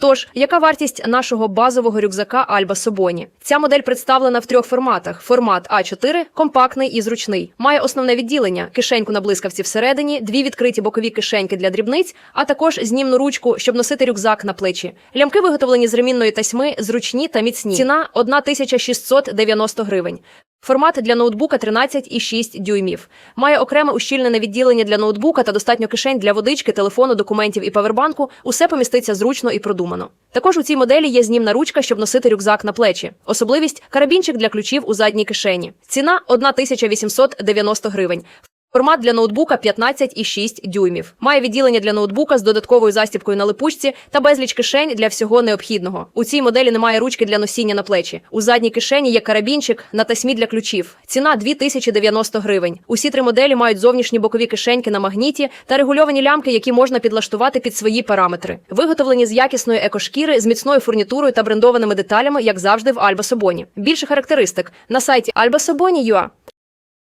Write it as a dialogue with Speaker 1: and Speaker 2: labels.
Speaker 1: Тож, яка вартість нашого базового рюкзака Альба Собоні? Ця модель представлена в трьох форматах: формат А4, компактний і зручний. Має основне відділення, кишеньку на блискавці всередині, дві відкриті бокові кишеньки для дрібниць, а також знімну ручку, щоб носити рюкзак на плечі. Лямки виготовлені з ремінної тасьми, зручні та міцні. Ціна 1690 гривень. Формат для ноутбука 13,6 дюймів. Має окреме ущільнене відділення для ноутбука та достатньо кишень для водички, телефону, документів і павербанку. Усе поміститься зручно і продумано. Також у цій моделі є знімна ручка, щоб носити рюкзак на плечі. Особливість карабінчик для ключів у задній кишені. Ціна 1890 гривень. Формат для ноутбука 15,6 дюймів. Має відділення для ноутбука з додатковою застібкою на липучці та безліч кишень для всього необхідного. У цій моделі немає ручки для носіння на плечі. У задній кишені є карабінчик на тасьмі для ключів. Ціна 2090 гривень. Усі три моделі мають зовнішні бокові кишеньки на магніті та регульовані лямки, які можна підлаштувати під свої параметри. Виготовлені з якісної екошкіри, з міцною фурнітурою та брендованими деталями, як завжди в Альба Собоні. Більше характеристик на сайті albasoboni.ua.